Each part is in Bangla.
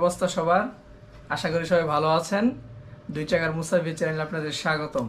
অবস্থা সবার। আশা করি সবাই ভালো আছেন। দুই চাকার মুসাফির চ্যানেল আপনাদের স্বাগতম।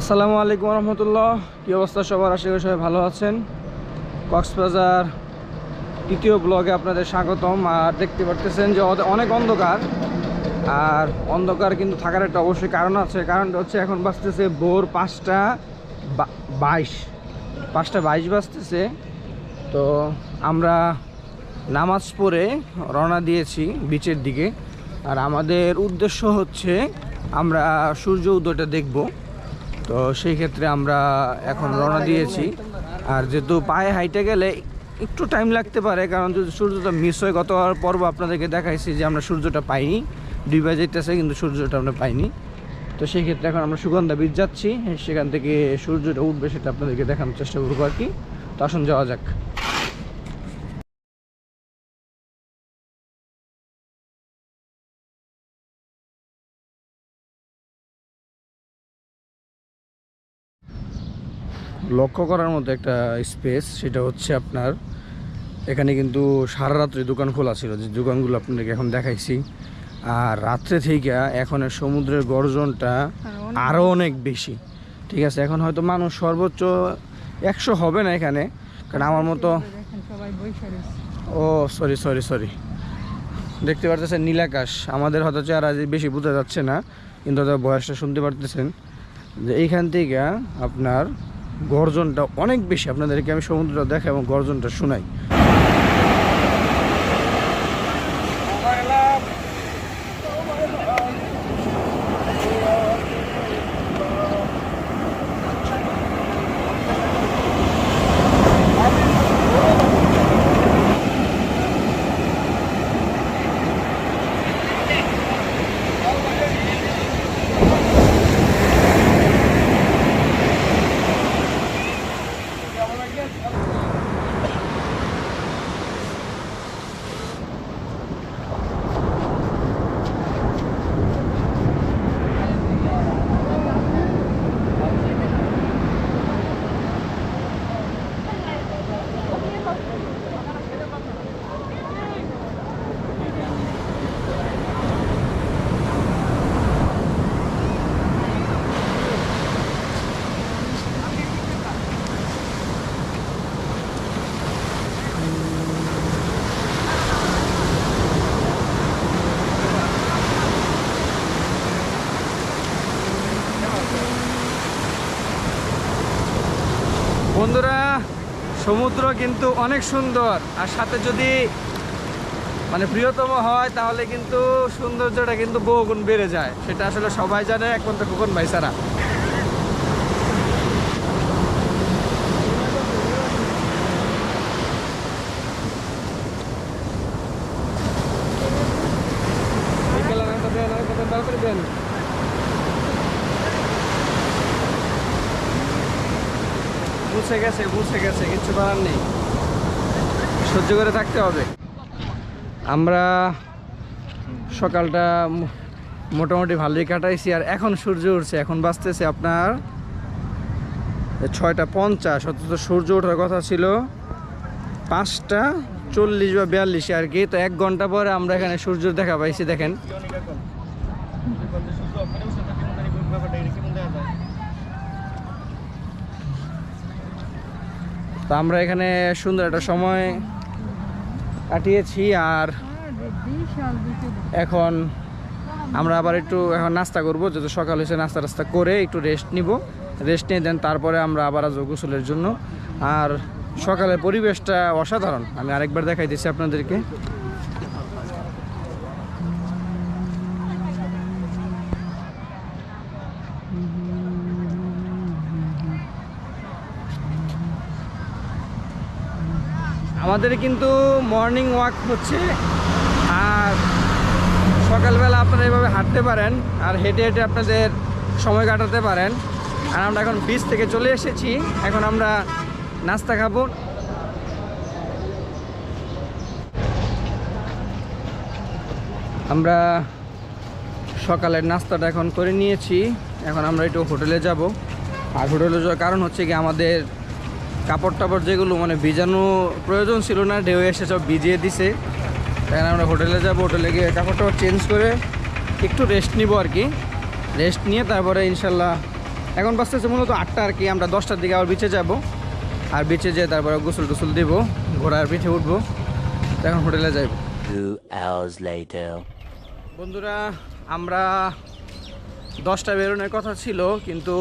আসসালামু আলাইকুম রহমতুল্লাহ কী অবস্থা সবার? আশা করি সবাই ভালো আছেন। কক্সবাজার তৃতীয় ব্লগে আপনাদের স্বাগতম। আর দেখতে পারতেছেন যে অনেক অন্ধকার। আর অন্ধকার কিন্তু থাকার একটা অবশ্যই কারণ আছে। কারণটা হচ্ছে এখন বাজতেছে ভোর পাঁচটা বাইশ। পাঁচটা বাইশ বাজতেছে। তো আমরা নামাজ পড়ে রওনা দিয়েছি বিচের দিকে। আর আমাদের উদ্দেশ্য হচ্ছে আমরা সূর্য উদয়টা দেখব। তো সেই ক্ষেত্রে আমরা এখন রওনা দিয়েছি। আর যেহেতু পায়ে হাইটে গেলে একটু টাইম লাগতে পারে, কারণ যদি সূর্যটা মিস হয় গত পর্ব আপনাদেরকে দেখাইছি যে আমরা সূর্যটা পাইনি। দুই বাজেটাছে কিন্তু সূর্যটা আমরা পাইনি। তো সেই ক্ষেত্রে এখন আমরা সুগন্ধা বীজ যাচ্ছি। সেখান থেকে সূর্যটা উঠবে সেটা আপনাদেরকে দেখানোর চেষ্টা করব আর কি। তো আসুন যাওয়া যাক। লক্ষ্য করার মতো একটা স্পেস সেটা হচ্ছে আপনার এখানে কিন্তু সারা রাত্রি দোকান খোলা ছিল যে দোকানগুলো আপনাদেরকে এখন দেখাইছি। আর রাত্রে থেকে এখন সমুদ্রের গর্জনটা আরও অনেক বেশি ঠিক আছে? এখন হয়তো মানুষ সর্বোচ্চ একশো হবে না এখানে কারণ আমার মতো ও সরি সরি সরি দেখতে পারতেছেন নীলাকাশ। আমাদের হয়তো চেহারা বেশি বোঝা যাচ্ছে না কিন্তু হয়তো বয়সটা শুনতে পারতেছেন। যে এইখান থেকে আপনার গর্জনটা অনেক বেশি। আপনাদেরকে আমি সমুদ্রটা দেখা এবং গর্জনটা শোনাই। বন্ধুরা, সমুদ্র কিন্তু অনেক সুন্দর। আর সাথে যদি মানে প্রিয়তম হয়, তাহলে কিন্তু সৌন্দর্যটা কিন্তু বহুগুণ বেড়ে যায়। সেটা আসলে সবাই জানে, একমাত্র কখন ভাই ছাড়া। Thank you. গেছে, বুঝে গেছে কিছু করার নেই। সহ্য করে থাকতে হবে। আমরা সকালটা মোটামুটি ভালোই কাটাইছি, আর এখন সূর্য উঠছে, এখন বাঁচতেছে আপনার ছয়টা পঞ্চাশ, অথচ সূর্য ওঠার কথা ছিল পাঁচটা চল্লিশ বা বিয়াল্লিশে আর কি, তো এক ঘণ্টা পরে আমরা এখানে সূর্য দেখা পাইছি, দেখেন। তো আমরা এখানে সুন্দর একটা সময় কাটিয়েছি আর এখন আমরা আবার একটু এখন নাস্তা করব। যত সকাল হয়েছে নাস্তা টাস্তা করে একটু রেস্ট নিব। রেস্ট নিয়ে দেন তারপরে আমরা আবার আজ গোসলের জন্য। আর সকালের পরিবেশটা অসাধারণ। আমি আরেকবার দেখাই দিচ্ছি আপনাদেরকে। আমাদের কিন্তু মর্নিং ওয়াক হচ্ছে, আর সকালবেলা আপনারা এভাবে হাঁটতে পারেন আর হেঁটে হেঁটে আপনাদের সময় কাটাতে পারেন। আর আমরা এখন বিচ থেকে চলে এসেছি, এখন আমরা নাস্তা খাব। আমরা সকালের নাস্তাটা এখন করে নিয়েছি, এখন আমরা একটু হোটেলে যাব। আর হোটেলে যাওয়ার কারণ হচ্ছে কি, আমাদের কাপড় টাপড় যেগুলো মানে ভিজানো প্রয়োজন ছিল না ঢেউ এসে সব ভিজিয়ে দিছে। তাই আমরা হোটেলে যাব হোটেলে গিয়ে কাপড় টাপড় চেঞ্জ করে একটু রেস্ট নিব আর কি। রেস্ট নিয়ে তারপরে ইনশাল্লাহ এখন বাঁচতেছে মূলত আটটা আর কি আমরা দশটার দিকে আবার বিচে যাব। আর বিচে যেয়ে তারপরে গোসল টোসল দিব ঘোড়ার পিঠে উঠবো এখন হোটেলে যাইব। বন্ধুরা আমরা দশটা বেরোনোর কথা ছিল কিন্তু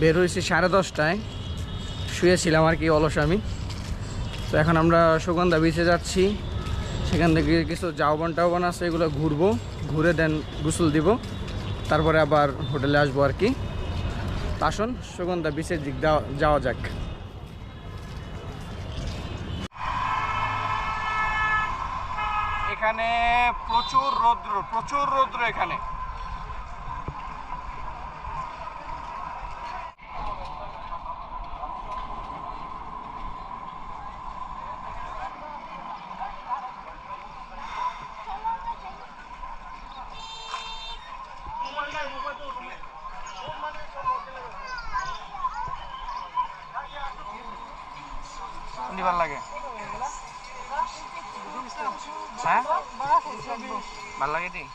বের হয়েছি সাড়ে দশটায়। শুয়েছিলাম আর কি অলস আমি। তো এখন আমরা সুগন্ধা বিচে যাচ্ছি। সেখান থেকে কিছু জাওবান টাউবন আছে, এগুলো ঘুরবো। ঘুরে দেন গোসল দিব। তারপরে আবার হোটেলে আসব আর কি। আসুন, সুগন্ধা বিচের দিক যাওয়া যাক। এখানে প্রচুর রৌদ্র প্রচুর রৌদ্র এখানে। ভাল লাগে? ভাল লাগে দেই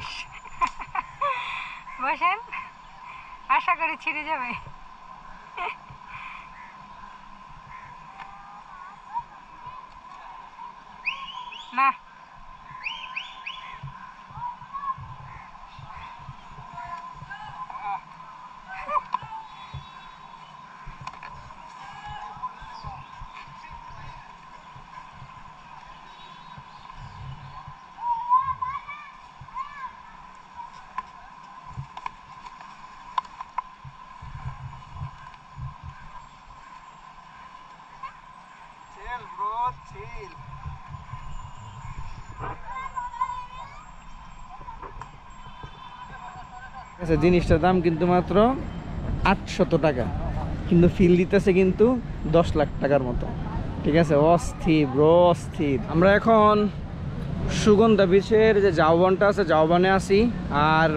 শেষ বসেন। আশা করি ছিঁড়ে যাবে। না চিল ব্রো চিল আচ্ছা জিনিসটার দাম কিন্তু মাত্র আটশত টাকা। কিন্তু ফিল দিতেছে কিন্তু দশ লাখ টাকার মতো। ঠিক আছে, অস্থির অস্থির। আমরা এখন সুগন্ধা বিচের যে জাওবানটা আছে, জাওবানে আসি আর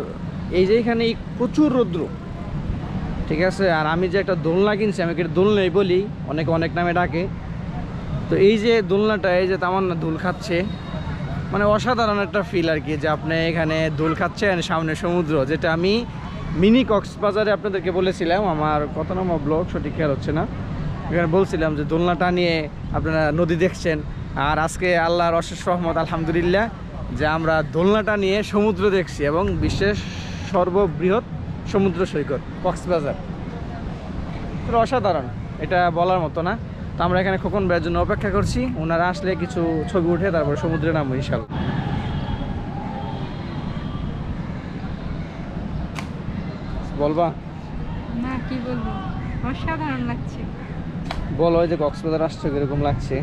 এই যে এখানে প্রচুর রৌদ্র। ঠিক আছে, আর আমি যে একটা দোলনা কিনছি, আমি একটা দোলনাই বলি? অনেকে অনেক নামে ডাকে। তো এই যে দোলনাটা, এই যে তামান্না দোল খাচ্ছে। মানে অসাধারণ একটা ফিল আর কি যে আপনি এখানে দোল খাচ্ছেন সামনে সমুদ্র, যেটা আমি মিনি কক্সবাজারে আপনাদেরকে বলেছিলাম, আমার কত নম্বর ব্লগ সঠিক খেয়াল হচ্ছে না। এখানে বলছিলাম যে দোলনাটা নিয়ে আপনারা নদী দেখছেন। আর আজকে আল্লাহর অশেষ রহমত, আলহামদুলিল্লাহ, যে আমরা দোলনাটা নিয়ে সমুদ্র দেখছি এবং বিশ্বের সর্ববৃহৎ সমুদ্র সৈকত, কক্সবাজার। অসাধারণ, এটা বলার মতো না। তো আমরা এখানে খোকন ভাইয়ের জন্য অপেক্ষা করছি। ওনারা আসলে কিছু ছবি উঠে তারপরে সমুদ্রে নামবো ইনশাল্লাহ বলবা? না কি বলব? অসাধারণ লাগছে। বলো ওই যে কক্সবাজার আসছে এরকম লাগছে?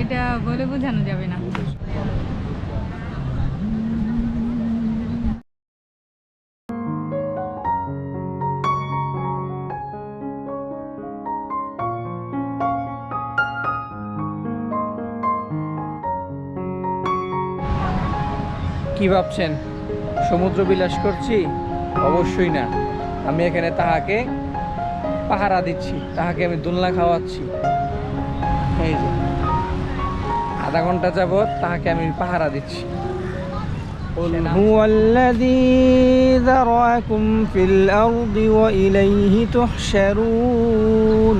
এটা বলে বোঝানো যাবে না। কি ভাবছেন সমুদ্র বিলাস করছি অবশ্যই না আমি এখানে তাহাকে পাহারা দিচ্ছি তাহাকে আমি দোলনা খাওয়াচ্ছি এই যে আধা ঘন্টা যাবৎ তাহাকে আমি পাহারা দিচ্ছি هو الذي ذرأكم في الأرض وإليه تحشرون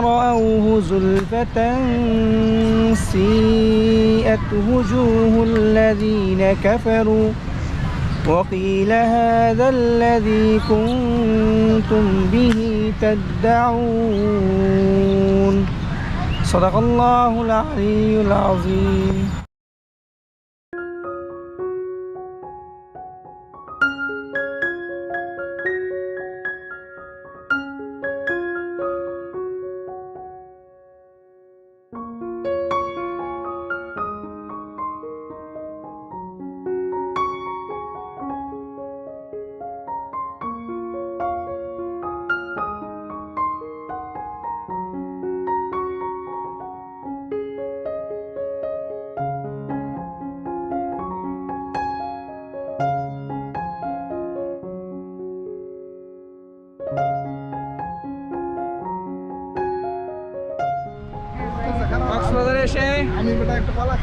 رأوه زلفة سيئت وجوه الذين كفروا وقيل هذا الذي كنتم به تدعون. صدق الله العلي العظيم.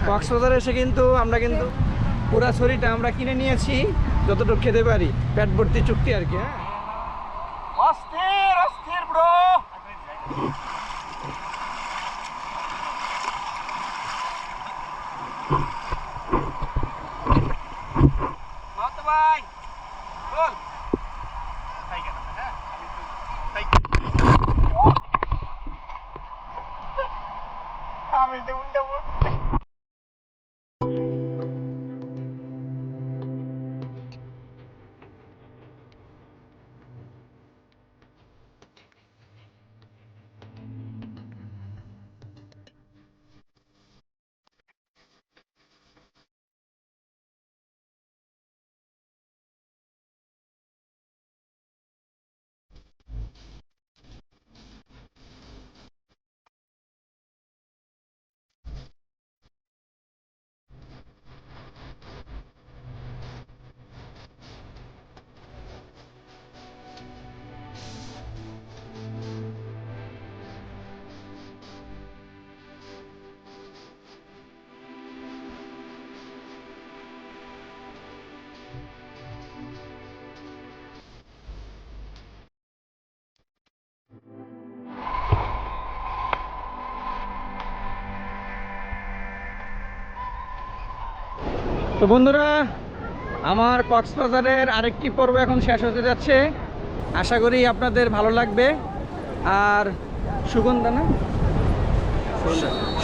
কক্সবাজারে এসে কিন্তু আমরা কিন্তু পুরা ছড়িটা আমরা কিনে নিয়েছি যতটুকু খেতে পারি। পেট ভর্তি চুক্তি আর কি হ্যাঁ। অস্থির অস্থির ব্রো ভাই বল। তো বন্ধুরা আমার কক্সবাজারের আরেকটি পর্ব এখন শেষ হতে যাচ্ছে। আশা করি আপনাদের ভালো লাগবে। আর সুগন্ধা না?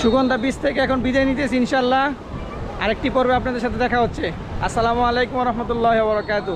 সুগন্ধা। বীজ থেকে এখন বিদায় নিতেছি ইনশাল্লাহ আরেকটি পর্বে আপনাদের সাথে দেখা হচ্ছে। আসসালামু আলাইকুম রহমতুল্লাহ বরকাত